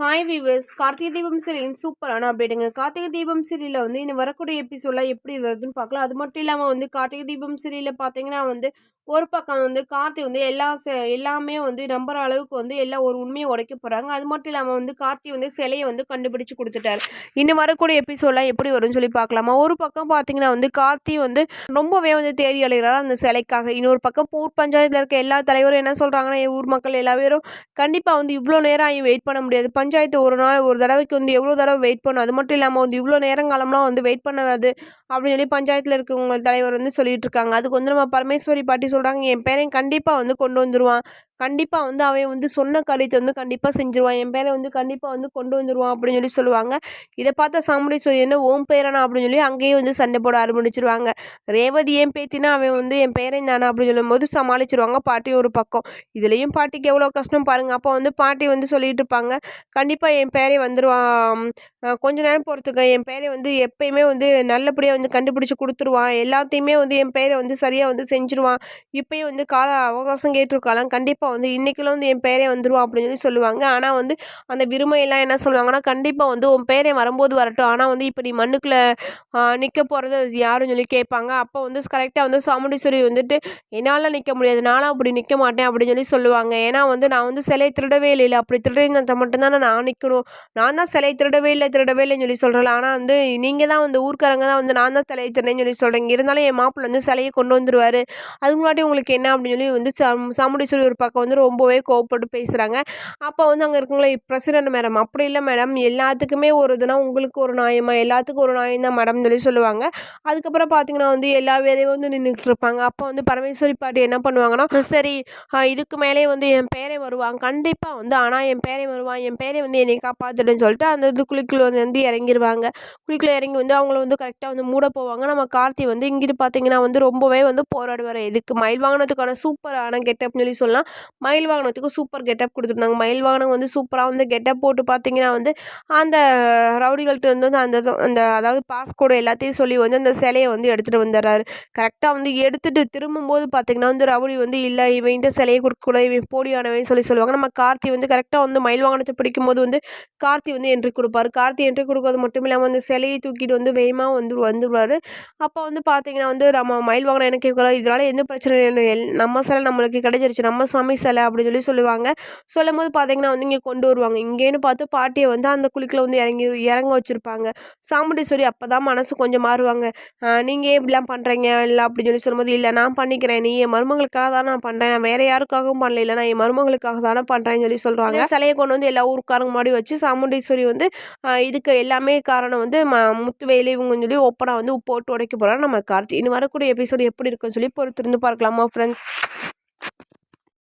Hi viewers Karthigai Deepam சீரியலின் சூப்பரான அப்டேட்டுங்க கார்த்திகை தீபம் சீரியலில் வந்து இன்னும் வரக்கூடிய எபிசோடில் எப்படி வருதுன்னு பார்க்கலாம். அது மட்டும் இல்லாமல் வந்து கார்த்திகை தீபம் சீரியலில் பார்த்தீங்கன்னா வந்து ஒரு பக்கம் வந்து கார்த்தி வந்து எல்லா எல்லாமே வந்து நம்புற அளவுக்கு வந்து எல்லா ஒரு உண்மையை உடைக்க போகிறாங்க அது மட்டும் இல்லாமல் வந்து கார்த்தி வந்து சிலையை வந்து கண்டுபிடிச்சு கொடுத்துட்டாரு. இன்னும் வரக்கூடிய எபிசோடெலாம் எப்படி வரும்னு சொல்லி பார்க்கலாமா? ஒரு பக்கம் பார்த்தீங்கன்னா வந்து கார்த்தி வந்து ரொம்பவே வந்து தேடி அலைகிறாரு அந்த சிலைக்காக. இன்னொரு பக்கம் ஊர் பஞ்சாயத்தில் இருக்க எல்லா தலைவரும் என்ன சொல்கிறாங்கன்னா ஊர் மக்கள் எல்லா பேரும் கண்டிப்பாக வந்து இவ்வளோ நேரம் ஆகி வெயிட் பண்ண முடியாது. பஞ்சாயத்து ஒரு நாள் ஒரு தடவைக்கு வந்து எவ்வளோ தடவை வெயிட் பண்ணும். அது மட்டும் இல்லாமல் வந்து இவ்வளோ நேரங்காலம்லாம் வந்து வெயிட் பண்ணாது அப்படின்னு சொல்லி பஞ்சாயத்தில் இருக்கவங்க தலைவர் வந்து சொல்லிட்டு இருக்காங்க. அதுக்கு வந்து நம்ம பரமேஸ்வரி பாட்டி சொல்கிறாங்க என் பேரன் கண்டிப்பாக வந்து கொண்டு வந்துடுவான் கண்டிப்பாக வந்து அவன் வந்து சொன்ன காரியத்தை வந்து கண்டிப்பாக செஞ்சுருவான் என் பேரை வந்து கண்டிப்பாக வந்து கொண்டு வந்துடுவான் அப்படின்னு சொல்லி சொல்லுவாங்க. இதை பார்த்த சாமுண்டீஸ்வரி என்ன ஓம் பேரானா? அப்படின்னு சொல்லி அங்கேயே வந்து சண்டை போட ஆரம்பிச்சிருவாங்க. ரேவதி ஏன் பேத்தினா அவன் வந்து என் பேரன் தானே அப்படின்னு சொல்லும்போது சமாளிச்சிருவாங்க பாட்டி ஒரு பக்கம். இதுலேயும் பாட்டிக்கு எவ்வளோ கஷ்டம் பாருங்கள் அப்போ வந்து பாட்டி வந்து சொல்லிட்டு இருப்பாங்க கண்டிப்பாக என் பேரே வந்துடுவான் கொஞ்ச நேரம் போகிறதுக்கு என் பேரை வந்து எப்பயுமே வந்து நல்லபடியாக வந்து கண்டுபிடிச்சி கொடுத்துருவான் எல்லாத்தையுமே வந்து என் பேரை வந்து சரியாக வந்து செஞ்சுருவான் இப்போயும் வந்து கால அவகாசம் கேட்டிருக்காளாம். கண்டிப்பாக வந்து இன்றைக்கில வந்து என் பேரே வந்துடுவான் அப்படின்னு சொல்லி சொல்லுவாங்க. ஆனால் வந்து அந்த விருமையெல்லாம் என்ன சொல்லுவாங்கன்னா கண்டிப்பாக வந்து உன் பேரே வரும்போது வரட்டும். ஆனால் வந்து இப்போ நீ மண்ணுக்குள்ளே நிற்க போகிறது யாருன்னு சொல்லி கேட்பாங்க. அப்போ வந்து கரெக்டாக வந்து சாமுண்டீஸ்வரி வந்துட்டு என்னால் நிற்க முடியாது. நானும் அப்படி நிற்க மாட்டேன் அப்படின்னு சொல்லி சொல்லுவாங்க. ஏன்னா வந்து நான் வந்து சிலையை திருடவே இல்லை. அப்படி திருடினத்தை மட்டும்தானே நான் நிற்கணும் நான் தான் சிலையை திருடவே இல்லை திருடவே இல்லைன்னு சொல்லி சொல்கிறேன் ஆனால் வந்து நீங்கள் தான் வந்து ஊர்க்காரங்க தான் வந்து நான் தான் சிலையை திருடேன்னு சொல்லி சொல்கிறீங்க இருந்தாலும் என் மாப்பிள்ளை வந்து சிலையை கொண்டு வந்துடுவார் அதுக்கு முன்னாடி உங்களுக்கு என்ன அப்படின்னு சொல்லி வந்து சாமுண்டீஸ்வரி ஒரு பக்கம் வந்து ரொம்பவே கோவப்பட்டு பேசுகிறாங்க அப்போ வந்து அங்கே இருக்குங்களே பிரசிடண்ட் மேடம் அப்படி இல்லை மேடம் எல்லாத்துக்குமே ஒரு இதுனா உங்களுக்கு ஒரு நியாயமா? எல்லாத்துக்கும் ஒரு நியாயம் தான் மேடம் சொல்லி சொல்லுவாங்க. அதுக்கப்புறம் பார்த்தீங்கன்னா வந்து எல்லா வேலையும் வந்து நின்றுட்டு இருப்பாங்க. அப்போ வந்து பரமேஸ்வரி பாட்டி என்ன பண்ணுவாங்கன்னா சரி இதுக்கு மேலே வந்து என் பேரை வருவான். கண்டிப்பாக வந்து ஆனால் என் பேரை வருவான். என் பேரை வந்து என்னை காப்பாற்றுடுன்னு சொல்லிட்டு அந்த இது குழிக்குள்ள வந்து இறங்கிடுவாங்க குழிக்குள்ளே இறங்கி வந்து அவங்கள வந்து கரெக்டாக வந்து மூட போவாங்க. நம்ம கார்த்தி வந்து இங்கிட்டு பார்த்தீங்கன்னா வந்து ரொம்பவே வந்து போராடுவார். இதுக்கு மயில் வாங்கினதுக்கான சூப்பரான கெட்டப்னு சொல்லி சொல்லலாம். மயில் வாகனத்துக்கு சூப்பர் கெட்டப் கொடுத்துருந்தாங்க. மயில் வாகனம் வந்து சூப்பராக வந்து கெட்டப் போட்டு பார்த்தீங்கன்னா வந்து அந்த ரவுடிகள்கிட்ட வந்து அந்த அந்த அதாவது பாஸ்கோடு எல்லாத்தையும் சொல்லி வந்து அந்த சிலையை வந்து எடுத்துகிட்டு வந்துடுறாரு. கரெக்டாக வந்து எடுத்துகிட்டு திரும்பும்போது பார்த்தீங்கன்னா வந்து ரவுடி வந்து இல்லை இவன்கிட்ட சிலையை கொடுக்கக்கூடாது இவன் போலியானவன் சொல்லி சொல்லுவாங்க. நம்ம கார்த்தி வந்து கரெக்டாக வந்து மயில் வாகனத்தை பிடிக்கும்போது வந்து கார்த்தி வந்து என்ட்ரி கொடுப்பாரு. கார்த்தி என்ட்ரி கொடுக்கறது மட்டும் இல்லாமல் வந்து சிலையை தூக்கிட்டு வந்து வேகமாக வந்து வந்துடுவார். அப்போ வந்து பார்த்தீங்கன்னா வந்து நம்ம மயில் வாகனம் எனக்கு கேட்குறோம் இதனால் எந்த பிரச்சனையும் இல்லை நம்ம சிலை நம்மளுக்கு கிடைச்சிருச்சு. நம்ம சாமி சிலை அப்படின்னு சொல்லி சொல்லுவாங்க. சொல்லும் போது பார்த்தீங்கன்னா வந்து இங்கே கொண்டு வருவாங்க. இங்கேன்னு பார்த்து பாட்டியை வந்து அந்த குழிக்கில் வந்து இறங்கி இறங்க வச்சுருப்பாங்க. சாமுண்டீஸ்வரி அப்போ தான் மனசு கொஞ்சம் மாறுவாங்க. நீங்கள் ஏன் இப்படிலாம் பண்ணுறீங்க இல்லை அப்படின்னு சொல்லி சொல்லும்போது இல்லை நான் பண்ணிக்கிறேன். நீ என் மருமகளுக்காக தான் நான் பண்ணுறேன் நான் வேறு யாருக்காகவும் பண்ணல. இல்லை நான் என் மருமகளுக்காக தானே பண்ணுறேன்னு சொல்லி சொல்கிறாங்க சிலையை கொண்டு வந்து எல்லா ஊருக்காரங்க முன்னாடி வச்சு சாமுண்டீஸ்வரி வந்து இதுக்கு எல்லாமே காரணம் வந்து ம முத்துவேலி இவங்கன்னு சொல்லி ஓப்பனாக வந்து போட்டு உடைக்க போகிறாங்க நம்ம கார்த்தி இனி வரக்கூடிய எபிசோடு எப்படி இருக்குன்னு சொல்லி பொறுத்திருந்து பார்க்கலாமா ஃப்ரெண்ட்ஸ்